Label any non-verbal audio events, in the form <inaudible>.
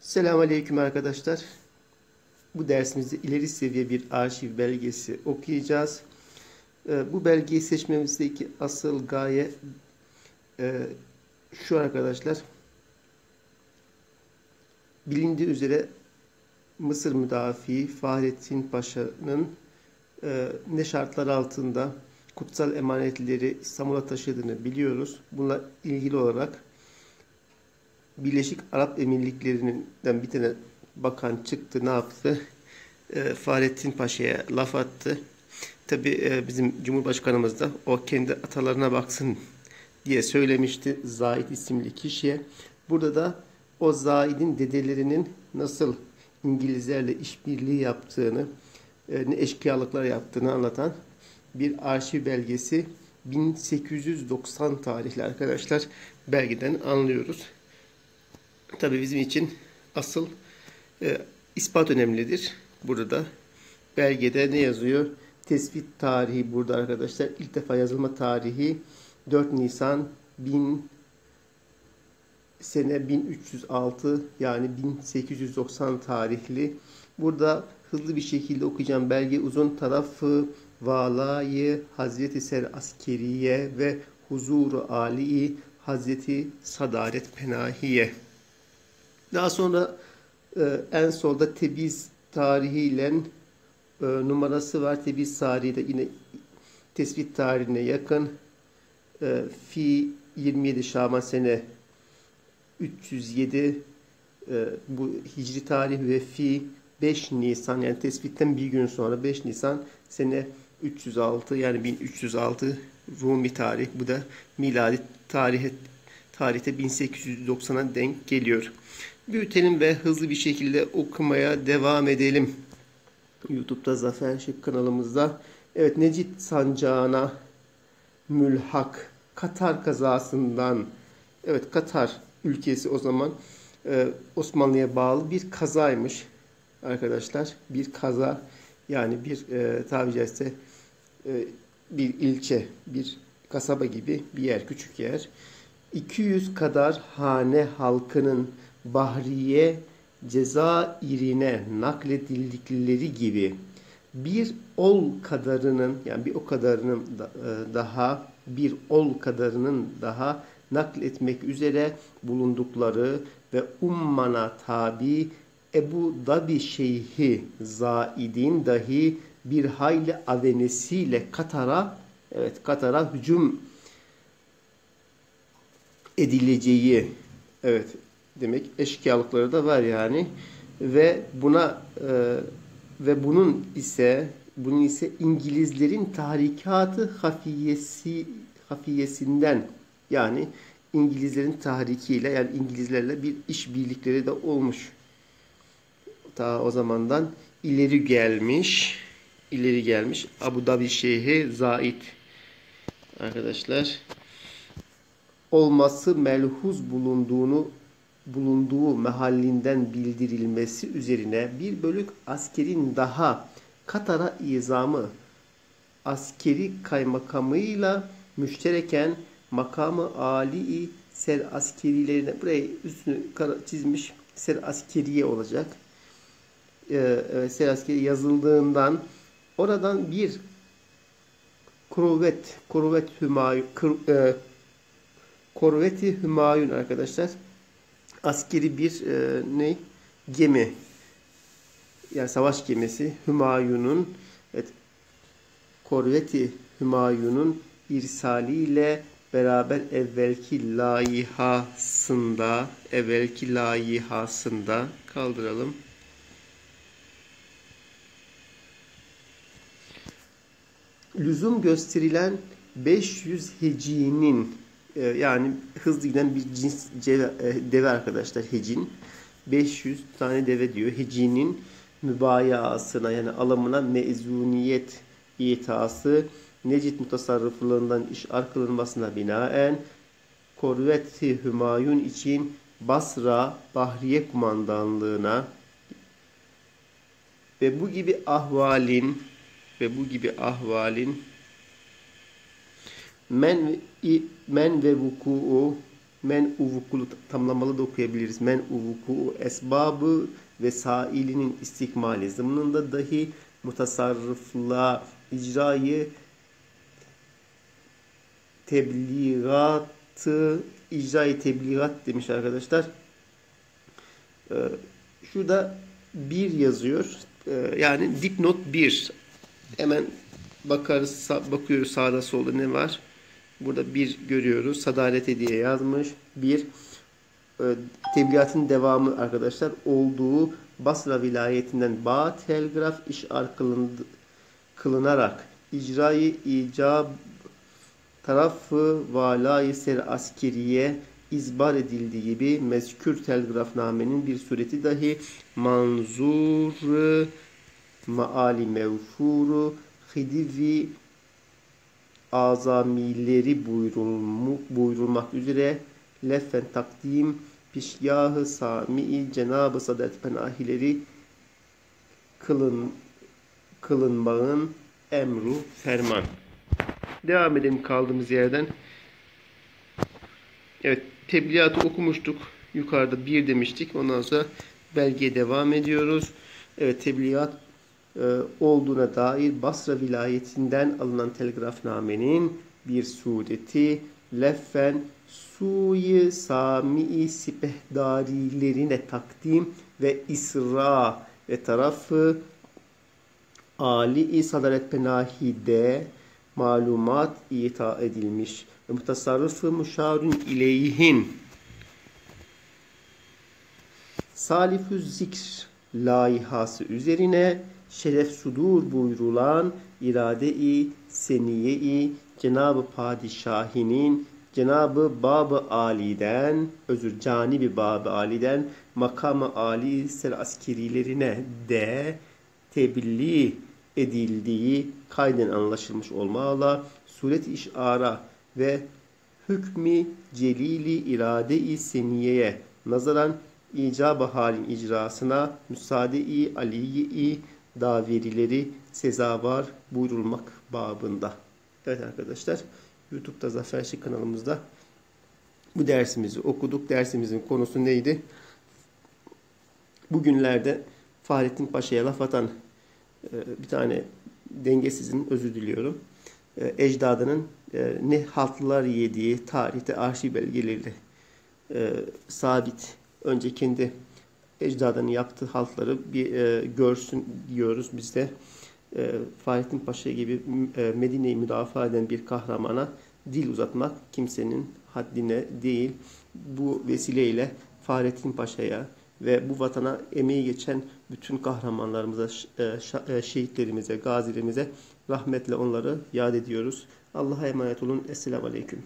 Selamünaleyküm arkadaşlar. Bu dersimizde ileri seviye bir arşiv belgesi okuyacağız. Ee, Bu belgeyi seçmemizdeki asıl gaye e, şu arkadaşlar. Bilindiği üzere Mısır müdafi Fahrettin Paşa'nın e, ne şartlar altında kutsal emanetleri İstanbul'a taşıdığını biliyoruz. Bununla ilgili olarak Birleşik Arap Emirlikleri'nden bir tane bakan çıktı ne yaptı? <laughs> E, Fahrettin Paşa'ya laf attı. Tabi e, bizim Cumhurbaşkanımız da o kendi atalarına baksın diye söylemişti Zahid isimli kişiye. Burada da o Zahid'in dedelerinin nasıl İngilizlerle işbirliği yaptığını, e, ne eşkıyalıklar yaptığını anlatan bir arşiv belgesi 1890 tarihli arkadaşlar belgeden anlıyoruz. Tabi bizim için asıl e, ispat önemlidir. Burada belgede ne yazıyor? Tespit tarihi burada arkadaşlar. İlk defa yazılma tarihi 4 Nisan 1000 sene 1306 yani 1890 tarihli. Burada hızlı bir şekilde okuyacağım. Belge uzun tarafı valayı Hazreti Ser Askeriye ve huzuru Ali Hazreti Sadaret Penahiye. Daha sonra e, en solda Tebiz tarihiyle e, numarası var. Tebiz tarihi de yine tespit tarihine yakın. E, fi 27 Şaban sene 307 e, bu hicri tarih ve fi 5 Nisan yani tespitten bir gün sonra 5 Nisan sene 306 yani 1306 Rumi tarih. Bu da miladi tarihe tarihte 1890'a denk geliyor. Büyütelim ve hızlı bir şekilde okumaya devam edelim. YouTube'da Zafer Şık kanalımızda. Evet Necit Sancağı'na mülhak Katar kazasından evet Katar ülkesi o zaman e, Osmanlı'ya bağlı bir kazaymış arkadaşlar. Bir kaza yani bir e, tabi caizse e, bir ilçe, bir kasaba gibi bir yer, küçük yer. 200 kadar hane halkının Bahriye Cezayir'ine nakledildikleri gibi bir ol kadarının yani bir o kadarının da, e, daha bir ol kadarının daha nakletmek üzere bulundukları ve ummana tabi Ebu Dabi Şeyhi Zaid'in dahi bir hayli avenesiyle Katar'a evet Katar'a hücum edileceği evet demek eşkıyalıkları da var yani ve buna e, ve bunun ise bunun ise İngilizlerin tahrikatı hafiyesi hafiyesinden yani İngilizlerin tahrikiyle yani İngilizlerle bir iş birlikleri de olmuş. Ta o zamandan ileri gelmiş. ileri gelmiş. Abu Dhabi Şeyhi Zaid arkadaşlar olması melhuz bulunduğunu bulunduğu mehallinden bildirilmesi üzerine bir bölük askerin daha Katar'a izamı askeri kaymakamıyla müştereken makamı Ali ser askerilerine buraya üstünü çizmiş ser askeriye olacak. Ee, ser askeri yazıldığından oradan bir korvet korvet hümayun e, korveti hümayun arkadaşlar askeri bir e, ne gemi yani savaş gemisi Hümayun'un evet, korveti Hümayun'un irsaliyle beraber evvelki layihasında evvelki layihasında kaldıralım. Lüzum gösterilen 500 hecinin e, yani hızlı giden bir cins e, deve arkadaşlar hecin 500 tane deve diyor. Hecinin mübayasına yani alımına mezuniyet itası Necit mutasarrıflığından işar kılınmasına binaen Korveti Hümayun için Basra Bahriye kumandanlığına ve bu gibi ahvalin ve bu gibi ahvalin men men ve vuku'u Men uvukulu tamlamalı da okuyabiliriz. Men uvuku esbabı ve sailinin istikmali zımnında dahi mutasarrıfla icrayı tebligatı icrayı tebligat demiş arkadaşlar. Ee, şurada bir yazıyor. Ee, yani dipnot bir. Hemen bakarız, bakıyoruz sağda solda ne var. Burada bir görüyoruz. Sadalete diye yazmış. Bir e, tebligatın devamı arkadaşlar olduğu Basra vilayetinden Bağ telgraf işar kılınarak icrayı icab tarafı valayı ser askeriye izbar edildiği gibi mezkür telgrafnamenin bir sureti dahi manzur maali mevfuru hidivi azamileri buyurulmak, buyurulmak üzere leffen takdim pişgahı sami Cenab-ı Sadet Penahileri kılın, kılınmağın emru ferman. Devam edelim kaldığımız yerden. Evet tebliğatı okumuştuk. Yukarıda bir demiştik. Ondan sonra belgeye devam ediyoruz. Evet tebliğat olduğuna dair Basra vilayetinden alınan telgrafnamenin bir sureti leffen suyu sami sipehdarilerine takdim ve isra ve tarafı Ali Sadaret Penahi'de malumat ita edilmiş. Ve mutasarrıfı müşarun ileyhin salifü zikr layihası üzerine şeref sudur buyurulan irade-i seniye-i Cenab-ı Padişahinin Cenab-ı Bab-ı Ali'den, özür canibi Bab-ı Ali'den makamı Ali sel askerilerine de tebliğ edildiği kayden anlaşılmış olmalı. Suret-i işara ve hükmü celili irade-i seniyeye nazaran icab-ı halin icrasına müsaade-i aliyi daverileri sezavar buyurulmak babında. Evet arkadaşlar YouTube'da Zafer Şık kanalımızda bu dersimizi okuduk. Dersimizin konusu neydi? Bugünlerde Fahrettin Paşa'ya laf atan e, bir tane dengesizin özür diliyorum. E, ecdadının e, ne haltlar yediği tarihte arşiv belgeleriyle sabit. Önce kendi ecdadının yaptığı haltları bir görsün diyoruz biz de. Fahrettin Paşa gibi Medine'yi müdafaa eden bir kahramana dil uzatmak kimsenin haddine değil. Bu vesileyle Fahrettin Paşa'ya ve bu vatana emeği geçen bütün kahramanlarımıza, e, e, şehitlerimize, gazilerimize rahmetle onları yad ediyoruz. Allah'a emanet olun. Esselamu Aleyküm.